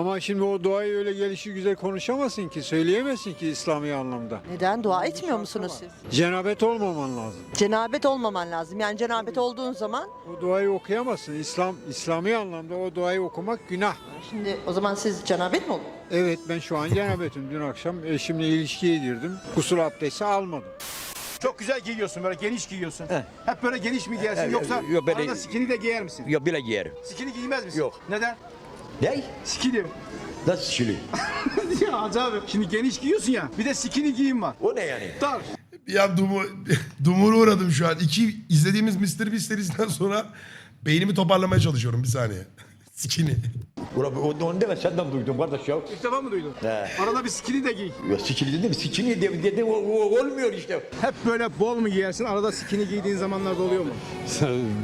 Ama şimdi o duayı öyle gelişi güzel konuşamazsın ki, söyleyemezsin ki İslami anlamda. Neden? Dua etmiyor musunuz siz? Cenabet olmaman lazım. Cenabet olmaman lazım. Yani cenabet olduğun zaman O duayı okuyamazsın. İslam İslami anlamda o duayı okumak günah. şimdi o zaman siz cenabet mi olun? Evet ben şu an cenabetim. Dün akşam eşimle ilişkiye girdim. Gusül abdesti almadım. Çok güzel giyiyorsun böyle geniş giyiyorsun. Hep böyle geniş mi giyersin yoksa yok, böyle- arada skinny de giyer misin? Yok bile giyerim. Skinny giymez misin? Yok. Neden? Ne? Skinny. Nasıl şili? ya Hacı abi şimdi geniş giyiyorsun ya bir de skinny giyim var. O ne yani? Dar. Ya dumu, dumura uğradım şu an. İki izlediğimiz Mr. Beast serisinden sonra beynimi toparlamaya çalışıyorum bir saniye. Skinny. Ulan onu, onu deme senden duydum kardeş ya. İlk defa mı duydun? He. Arada bir skinny de giy. Ya sikili dedim sikini dedi, dedi o, o- olmuyor işte. Hep böyle bol mu giyersin arada skinny giydiğin zamanlarda oluyor mu?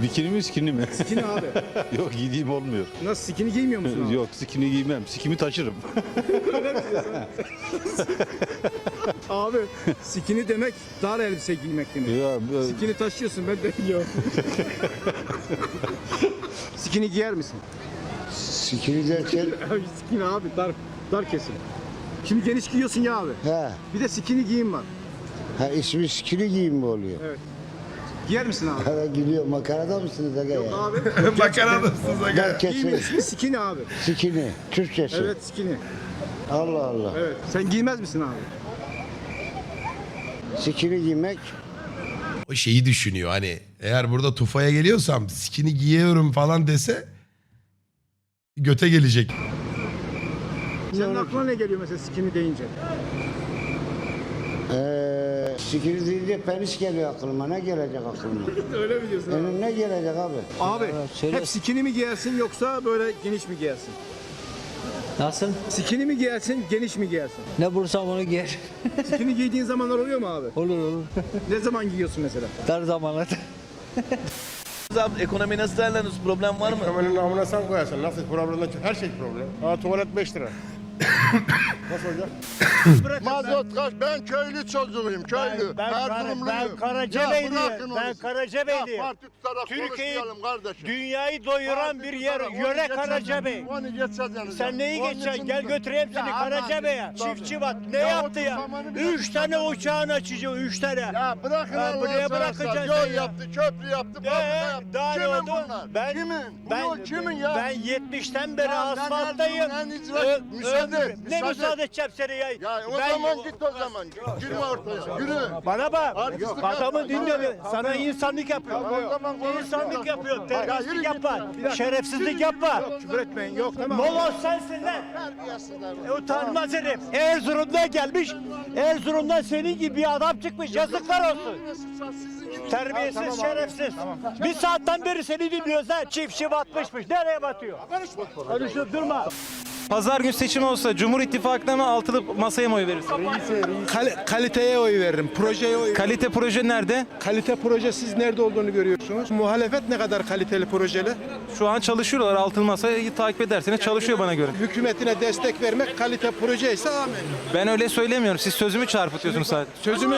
Bikini mi skini mi? Skinny abi. Yok giydiğim olmuyor. Nasıl skinny giymiyor musun abi? Yok skini giymem. Sikimi taşırım. Abi skinny demek dar elbise giymek demek. ya, e, Skinny taşıyorsun ben de biliyorum. skinny giyer misin? Sikini derken Abi skinny abi dar dar kesim. Şimdi geniş giyiyorsun ya abi. he, Bir de skinny giyim var. ha ismi sikini giyim mi oluyor? Giyer misin abi? Ha gülüyor makarada mısınız aga ya? Abi Bakar mısınız aga? Giyimin kesin ismi skinny abi. sikini, Türkçesi. Evet skinny. Allah Allah. Evet. Sen giymez misin abi? Sikini giymek O şeyi düşünüyor hani eğer burada tufaya geliyorsam skinny giyiyorum falan dese göte gelecek. Senin aklına ne geliyor mesela skinny deyince? ee, sikini deyince penis geliyor aklıma. Ne gelecek aklıma? Öyle mi diyorsun abi? Benim ne gelecek abi? Abi hep skinny mi giyersin yoksa böyle geniş mi giyersin? Nasıl? Skinny mi giyersin, geniş mi giyersin? Ne bulursam onu giyer. Skinny giydiğin zamanlar oluyor mu abi? Olur olur. Ne zaman giyiyorsun mesela? Dar zamanlarda. Abi ekonomi nasıl değerlendiriyorsun? Problem var mı? Hemen namına sen koyarsın. Nasıl problemden her şey problem. Ha tuvalet 5 lira. Nasıl? Mazot kaç? Ben köylü çocuğuyum. Köylü. Ben, ben, Erzurumluyum. ben Karacabeyli'yim. Ben Karacabeyli'yim. Ya parti tutarak Türkiye'yi, konuşmayalım kardeşim. dünyayı doyuran bir yer, Onu yöre geçeceğiz Karacabey. Onu geçeceğiz. Sen neyi Onun geçeceksin? için- Gel götüreyim seni Ya Karacabey'e. Çiftçi bak ne Ya yaptı ya? Üç tane sonra- uçağın açacak, üç tane. Ya bırakın Ha, Allah'ını buraya seversen. bırakacaksın Yol sen ya. yaptı, köprü yaptı, fabrika Ee, yaptı. daha ne Kimin oldu? bunlar? Ben, kimin? Bu yol kimin ya? Ben 70'ten beri Ya ben asfalttayım. İcra- Ö- Müsaade et, Ne müsaade müsaade edeceğim seni ya? Ya o Ben- zaman git o zaman. Girme ortaya. Yürü. Bana bak. Artistlik Adamı dinle. Sana insanlık yapıyor. o zaman. İnsanlık yapıyor. Ya Terbiyesizlik yapma. ya. Şerefsizlik yapma. Küfür etmeyin yok mi? Moloz sensin lan. E, utanmaz herif. Erzurum'dan gelmiş. Erzurum'dan senin gibi bir adam çıkmış. Yazıklar olsun. Terbiyesiz, şerefsiz. Bir saatten beri seni dinliyoruz ha. Çiftçi batmışmış. Nereye batıyor? Konuşup durma. Pazar günü seçim olsa Cumhur İttifakı'na mı altılı masaya mı oy verirsin? kaliteye oy veririm, projeye oy Kalite proje nerede? Kalite proje siz nerede olduğunu görüyorsunuz. Muhalefet ne kadar kaliteli projeli? Şu an çalışıyorlar altılı masayı takip ederseniz çalışıyor bana göre. Hükümetine destek vermek kalite proje ise amin. Ben öyle söylemiyorum. Siz sözümü çarpıtıyorsunuz sadece. Sözümü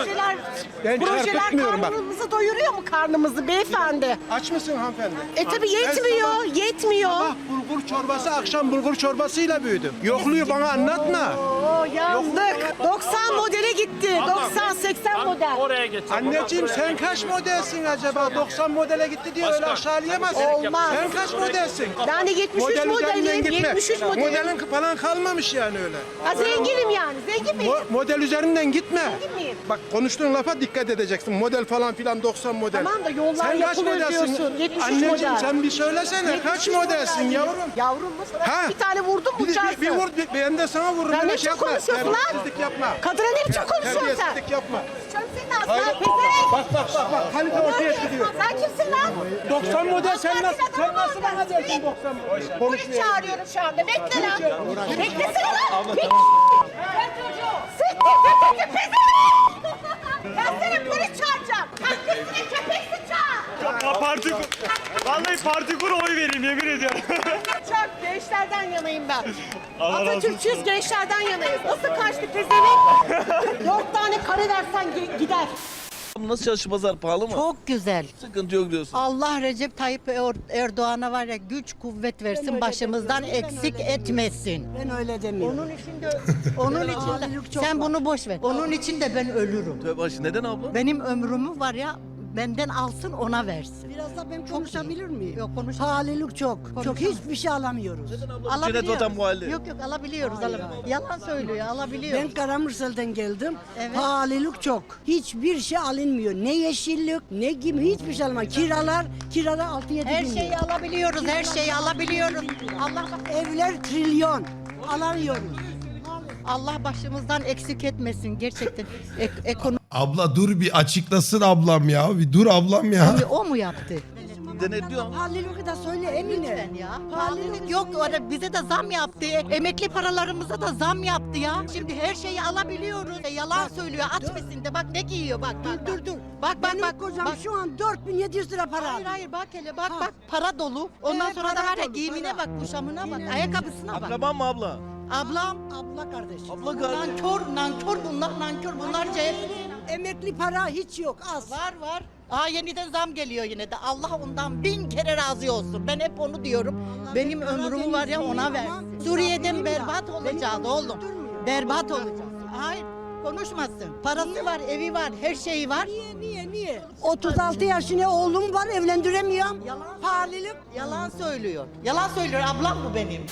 ben çarpıtmıyorum bak. karnımızı doyuruyor mu karnımızı beyefendi? Aç mısın hanımefendi? E tabi Ben yetmiyor, sabah- yetmiyor. Sabah bulgur çorbası, akşam bulgur çorbasıyla büyüdüm. Yokluğu bana anlatma. Oo yandık. 90 modele gitti. 90-80 model. Anneciğim sen kaç modelsin acaba? 90 modele gitti diye öyle aşağılayamazsın. Olmaz. Sen kaç modelsin? Ben de 73 Model üzerinden modelim. gitme. 73 modelim. Modelin falan kalmamış yani öyle. Ha, zenginim yani. Zengin miyim? Mo- model üzerinden gitme. Bak konuştuğun lafa dikkat edeceksin. Model falan filan 90 model. Tamam da yollar sen kaç yapılıyor modelsin? diyorsun. 73 Anneciğim model. sen bir söylesene. 73 Kaç modelsin model. yavrum? Yavrum mu? Sana Ha? bir tane vurdum mu Bir, bir, bir vur, bir, ben de sana vururum. Sen ne şey biçim yapma. konuşuyorsun lan? Terbiyesizlik yapma. Kadına ne biçim konuşuyorsun sen? Terbiyesizlik yapma. Canım senin pezevenk. Bak bak bak bak kalite ortaya çıkıyor. Sen kimsin lan? 90 model sen nasıl sen nasıl bana dersin 90 model? Polis Konuşmuyor. çağırıyorum şu anda. Bekle lan. Beklesene lan. Bekle. Ben çocuğu. Siktir FETÖ'cü pezevenk. Ben seni polis çağıracağım. Kalkırsın köpek Parti Vallahi parti kur oy vereyim yemin ediyorum. Çok gençlerden yanayım ben. Atatürkçüyüz gençlerden yanayız. Nasıl kaçtı pezevenk? Dört tane kare versen gider. Nasıl çalışı pazar pahalı mı? Çok güzel. Sıkıntı yok diyorsun. Allah Recep Tayyip Er- Erdoğan'a var ya güç kuvvet versin başımızdan eksik etmesin. Ben öyle demiyorum. Onun için de onun için de sen bunu boş ver. Onun için de ben ölürüm. Tövbe aşı neden abla? Benim ömrümü var ya benden alsın ona versin. Biraz da ben konuşabilir miyim? Yok konuş. Pahalılık çok. Çok hiçbir şey alamıyoruz. Cennet vatan bu halde. Yok yok alabiliyoruz. alabiliyoruz. Yalan söylüyor alabiliyoruz. Ben Karamürsel'den geldim. Evet. Pahalılık çok. Hiçbir şey alınmıyor. Ne yeşillik, ne gibi hiçbir şey alınmıyor. Kiralar, kirada 6-7 her bin şeyi lira. alabiliyoruz. Her şeyi alabiliyoruz. Allah Evler trilyon. Alamıyoruz. Allah başımızdan eksik etmesin gerçekten. Ek, ekonomi Abla dur bir açıklasın ablam ya. Bir dur ablam ya. o mu yaptı? Denetliyor. Pahalılığı da söyle Emine. Lütfen ya. Pahalılık yok. Orada bize de zam yaptı. Emekli paralarımıza da zam yaptı ya. Şimdi her şeyi alabiliyoruz. E, yalan söylüyor. Aç mısın de bak ne giyiyor bak. Dur dur dur. Bak bak Benim bak. kocam bak. şu an 4700 lira para Hayır hayır bak hele bak Ha. bak para dolu. Ondan Evet, sonra da para var ya dolu, giyimine para. bak, kuşamına bak, ayakkabısına bak. Akraban mı abla? Ablam Abla kardeşim. Abla kardeş. nankör, nankör bunlar, nankör bunlar CHP. Emekli para hiç yok az. Var var. Aa yeniden zam geliyor yine de. Allah ondan bin kere razı olsun. Ben hep onu diyorum. Benim ömrümü var ya ona versin. Suriye'den berbat olacağız oğlum. Berbat olacağız. Hayır konuşmasın. Parası var, evi var, her şeyi var. Niye niye niye? 36 yaşında oğlum var evlendiremiyorum. Yalan Pahalılık. Yalan söylüyor. Yalan söylüyor. Ablam bu benim.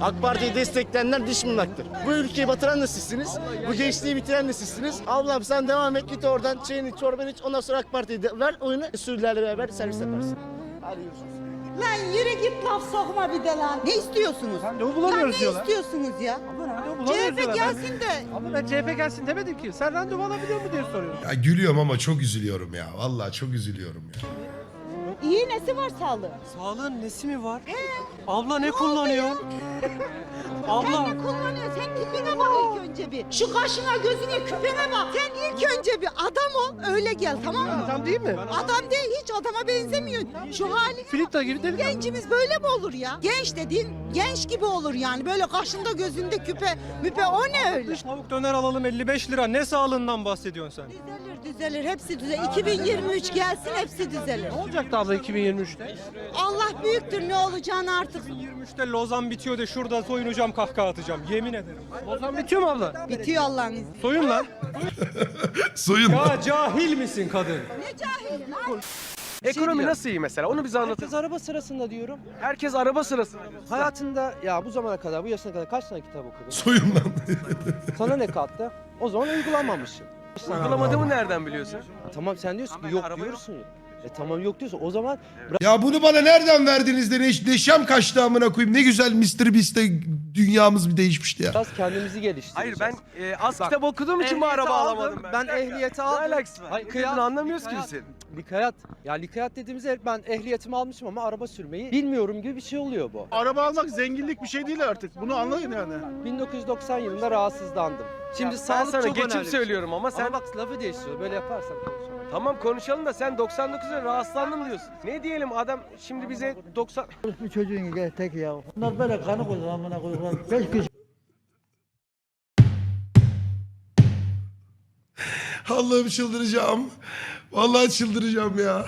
AK Parti'yi destekleyenler dış mınlaktır. Bu ülkeyi batıran da sizsiniz. Bu gençliği bitiren de sizsiniz. Ablam sen devam et git oradan çayını çorbanı iç ondan sonra AK Parti'ye de ver oyunu sürülerle beraber servis yaparsın. Hadi görüşürüz. Lan yürü git laf sokma bir de lan. Ne istiyorsunuz? Randevu bulamıyoruz ne diyorlar. istiyorsunuz ya? Randevu bulamıyoruz CHP diyorlar. gelsin de. Ama ben CHP gelsin demedim ki. Sen randevu alabiliyor mu diye soruyorum. Ya gülüyorum ama çok üzülüyorum ya. Vallahi çok üzülüyorum ya. İyi nesi var sağlığı? Sağlığın nesi mi var? Abla ne kullanıyor? Abla. Sen ne kullanıyorsun? Sen önce bir. Şu kaşına gözüne küpene bak. Sen ilk önce bir adam ol öyle gel tamam mı? Adam değil mi? Adam değil hiç adama benzemiyorsun. Şu haline Filipta gibi delikanlı. Gencimiz böyle mi olur ya? Genç dediğin genç gibi olur yani. Böyle kaşında gözünde küpe müpe o ne öyle? Tavuk döner alalım 55 lira. Ne sağlığından bahsediyorsun sen? Düzelir düzelir hepsi düzelir. 2023 gelsin hepsi düzelir. Ne olacaktı abla 2023'te? Allah büyüktür ne olacağını artık 2023'te Lozan bitiyor de şurada soyunacağım kahkaha atacağım. Yemin ederim. Lozan bitiyor mu abla? Bitiyor Allah'ın izniyle. Soyun lan. Soyun. Ya cahil misin kadın? Ne cahil lan? Ekonomi nasıl iyi mesela? Onu bize anlatın. Herkes araba sırasında diyorum. Herkes araba sırasında. Hayatında ya bu zamana kadar bu yaşına kadar kaç tane kitap okudun? Soyun lan. Sana ne kattı? O zaman uygulamamışsın. Uygulamadığımı nereden biliyorsun? Tamam sen diyorsun ki yok diyorsun ya. E tamam yok diyorsun. O zaman Ya bunu bana nereden verdiniz de neş- neşem kaçtı amına koyayım. Ne güzel Mr. Beast'te dünyamız bir değişmişti ya. biraz kendimizi geliştireceğiz. Hayır ben e, az Bak, kitap okuduğum için bu araba alamadım ben. Ben ehliyeti aldım. Ne alakası var? Hayır, Likayat, anlamıyoruz ki biz seni. Likayat. Ya likayat dediğimiz yer ben ehliyetimi almışım ama araba sürmeyi bilmiyorum gibi bir şey oluyor bu. Araba almak zenginlik bir şey değil artık. Bunu anlayın yani. 1990 yılında rahatsızlandım. Şimdi sağlık sana çok geçim önemli. söylüyorum ama sen Ama bak lafı değiştiriyor. Böyle yaparsan konuşalım. tamam konuşalım da sen 99'a rahatsızlandım diyorsun. Ne diyelim adam şimdi bize 90 Bir çocuğun gel tek ya. Bunlar böyle kanı koydu amına koydular. Beş kişi Allah'ım çıldıracağım. Vallahi çıldıracağım ya.